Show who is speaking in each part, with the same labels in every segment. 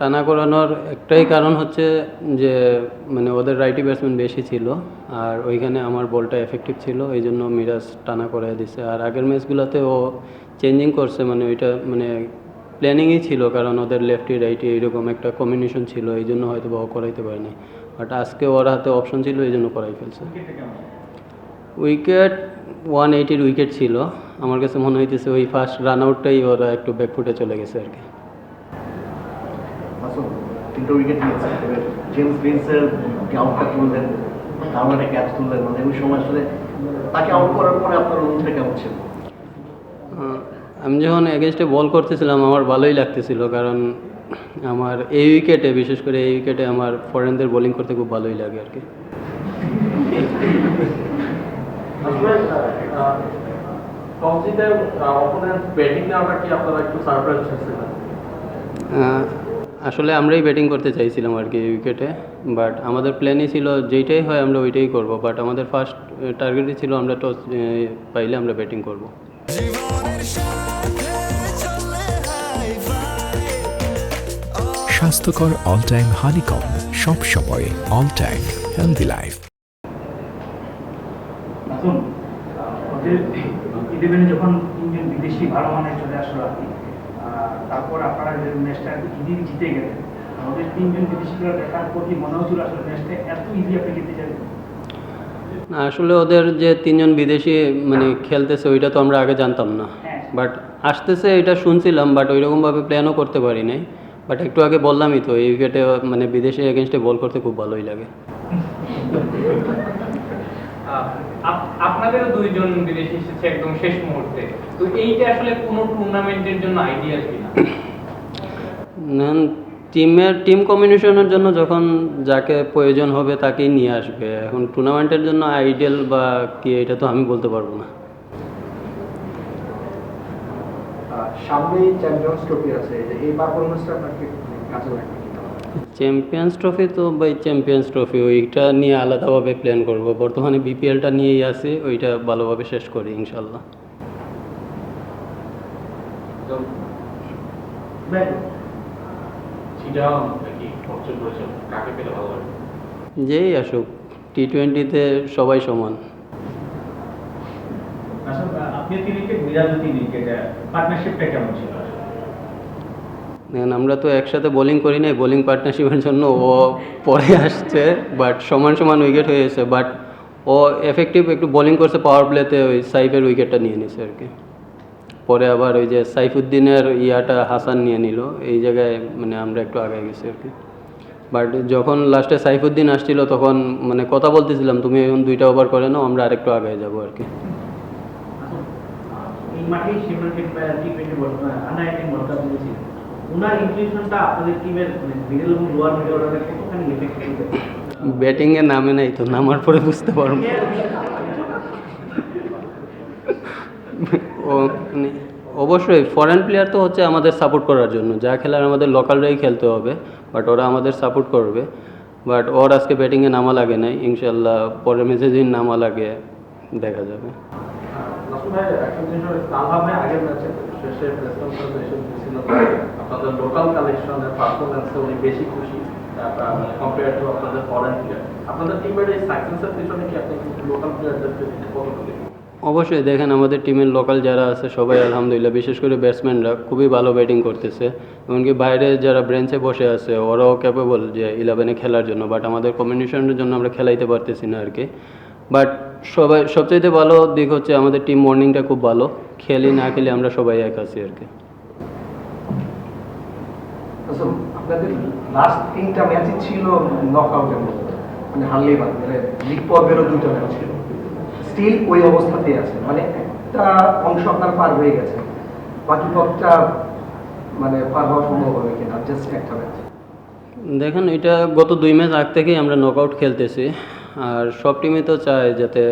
Speaker 1: টানা করানোর একটাই কারণ হচ্ছে যে মানে ওদের রাইটি ব্যাটসম্যান বেশি ছিল, আর ওইখানে আমার বলটা এফেক্টিভ ছিল, এই জন্য মিরাজ টানা করে দিছে। আর আগের ম্যাচগুলোতে ও চেঞ্জিং করছে মানে ওইটা মানে প্ল্যানিংই ছিল, কারণ ওদের লেফটি রাইটি এইরকম একটা কম্বিনেশন ছিল, এই জন্য হয়তো বা ও করাইতে পারেনি। বাট আজকে ওর হাতে অপশন ছিল, এই জন্য করাই ফেলছে। উইকেট ওয়ান এইটির উইকেট ছিল। আমার কাছে মনে হইতেছে ওই ফার্স্ট রান আউটটাই ওরা একটু ব্যাকফুটে চলে গেছে আর কি।
Speaker 2: মাসুম তিনটে উইকেট এবার জেমস আউটটা তুললেন দারুণ একটা ক্যাচ তুললেন। মানে ওই সময় আসলে তাকে আউট করার পরে আপনার অনুভূতিটা কেমন ছিল?
Speaker 1: আমি যখন এগেনস্টে বল করতেছিলাম আমার ভালোই লাগতেছিল। কারণ আমার এই উইকেটে বিশেষ করে এই উইকেটে আমার ফরেনদের বোলিং করতে খুব ভালোই লাগে আর কি।
Speaker 3: আসলে ব্যাটিং কি আপনারা একটু সারপ্রাইজ
Speaker 1: আসলে আমরাই ব্যাটিং করতে চাইছিলাম আর কি উইকেটে বাট আমাদের প্ল্যানই ছিল যেইটাই হয় আমরা ওইটাই করব বাট আমাদের ফার্স্ট টার্গেটই ছিল আমরা টস পাইলে আমরা ব্যাটিং করব।
Speaker 4: স্বাস্থ্যকর অল টাইম হানিকম সব সময় অল টাইম হেলদি লাইফ
Speaker 5: যখন বিদেশি ভালো মানের চলে আসলো আর কি আহ, তারপর আপনারা যে ম্যাচটা ইজি জিতে গেলেন আমাদের তিনজন বিদেশিগুলো দেখার পর কি মনে হচ্ছিল আসলে ম্যাচটা এত ইজি আপনি জিতে যাবেন
Speaker 1: না, আসলে ওদের যে তিনজন বিদেশি মানে খেলতেছে ওইটা তো আমরা আগে জানতাম না।
Speaker 5: হ্যাঁ।
Speaker 1: বাট আসতেছে এটা শুনছিলাম বাট ওইরকমভাবে প্ল্যানও করতে পারি নাই। বাট একটু আগে বললামই তো এই উইকেটে মানে বিদেশি এগেনস্টে বল করতে খুব ভালোই লাগে।
Speaker 6: আপনাদেরও দুইজন বিদেশি এসেছে একদম শেষ মুহূর্তে। তো এইটা আসলে কোনো টুর্নামেন্টের জন্য আইডিয়াল কিনা?
Speaker 1: টিমের টিম কম্বিনেশনের জন্য যখন যাকে প্রয়োজন হবে তাকেই নিয়ে আসবে। এখন টুর্নামেন্টের জন্য আইডিয়াল বা কি এটা তো আমি বলতে পারব না।
Speaker 2: সামনেই চ্যাম্পিয়ন্স ট্রফি আছে। এই পারফরমেন্সটা আপনাকে কাজে লাগবে?
Speaker 1: চ্যাম্পিয়ন্স ট্রফি তো বাই চ্যাম্পিয়ন্স ট্রফি ওইটা নিয়ে আলাদাভাবে প্ল্যান করব। বর্তমানে বিপিএলটা নিয়েই আছে ওইটা ভালোভাবে শেষ করি ইনশাল্লাহ। যেই আসুক টি টোয়েন্টিতে সবাই সমান।
Speaker 5: আপনি তিন উইকেট পার্টনারশিপটা কেমন ছিল?
Speaker 1: আমরা তো একসাথে বোলিং করি নাই বোলিং পার্টনারশিপের জন্য ও পরে আসছে বাট সমান সমান উইকেট হয়ে গেছে বাট ও এফেক্টিভ একটু বোলিং করছে পাওয়ার প্লেতে ওই সাইফের উইকেটটা নিয়ে নিছে আর কি। পরে আবার ওই যে সাইফুদ্দিনের ইয়াটা হাসান নিয়ে নিল, এই জায়গায় মানে আমরা একটু আগে গেছি আর কি। বাট যখন লাস্টে সাইফুদ্দিন আসছিল, তখন মানে কথা বলতেছিলাম, তুমি এখন দুইটা ওভার করে নাও, আমরা আরেকটু আগে যাব আর কি।
Speaker 5: এই ওনার ইনক্লুশনটা আপনাদের টিমের মিডল এবং লোয়ার মিডল অর্ডারে কতখানি এফেক্টিভ
Speaker 1: ব্যাটিংয়ে নামে নাই তো নামার পরে বুঝতে পারব। মানে অবশ্যই ফরেন প্লেয়ার তো হচ্ছে আমাদের সাপোর্ট করার জন্য। যা খেলার আমাদের লোকালরাই খেলতে হবে বাট ওরা আমাদের সাপোর্ট করবে। বাট ওর আজকে ব্যাটিংয়ে নামা লাগে নাই ইনশাল্লাহ পরের ম্যাচে যদি নামা লাগে দেখা যাবে।
Speaker 3: শেষে প্রেস কনফারেন্সে এসে আপনাদের লোকাল কালেকশনের পারফরমেন্সে উনি বেশি খুশি কম্পেয়ার টু আপনাদের ফরেন প্লেয়ার আপনাদের টিমের এই সাকসেসের পিছনে কি আপনি লোকাল প্লেয়ারদেরকে কতটুকু
Speaker 1: অবশ্যই দেখেন, আমাদের টিমের লোকাল যারা আছে, সবাই আলহামদুলিল্লাহ, বিশেষ করে ব্যাটসম্যানরা খুবই ভালো ব্যাটিং করতেছে। এমনকি বাইরে যারা ব্রেঞ্চে বসে আছে, ওরাও ক্যাপেবল যে ইলেভেনে খেলার জন্য বাট আমাদের কম্বিনেশনের জন্য আমরা খেলাইতে পারতেছি না আর কি। বাট সবাই সবচাইতে ভালো দিক হচ্ছে আমাদের টিম মর্নিংটা খুব ভালো। খেলি না খেলি আমরা সবাই এক আছি আর কি।
Speaker 2: আচ্ছা, আপনাদের লাস্ট তিনটা ম্যাচই ছিল নকআউটের মতো মানে হারলেই বাদ মানে লিগ পর্বেরও দুটো ম্যাচ ছিল। স্টিল ওই অবস্থাতেই আছে মানে একটা অংশ আপনার পার হয়ে গেছে। বাকি পথটা মানে পার হওয়া সম্ভব হবে কিনা? জাস্ট একটা ম্যাচ
Speaker 1: দেখেন এটা গত দুই ম্যাচ আগ থেকেই আমরা নকআউট খেলতেছি। আর সব টিমই তো চায় যাতে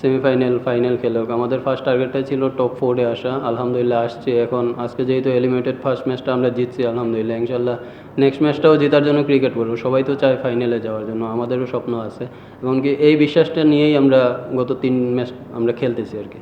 Speaker 1: সেমিফাইনাল ফাইনাল খেলুক। আমাদের ফার্স্ট টার্গেটটা ছিল টপ ফোরে আসা। আলহামদুলিল্লাহ আসছে। এখন আজকে যেহেতু এলিমিনেটেড ফার্স্ট ম্যাচটা আমরা জিতছি, আলহামদুলিল্লাহ ইনশাল্লাহ নেক্সট ম্যাচটাও জেতার জন্য ক্রিকেট বলব সবাই তো চায় ফাইনালে যাওয়ার জন্য। আমাদেরও স্বপ্ন আছে। এমনকি এই বিশ্বাসটা নিয়েই আমরা গত তিন ম্যাচ আমরা খেলতেছি আর কি।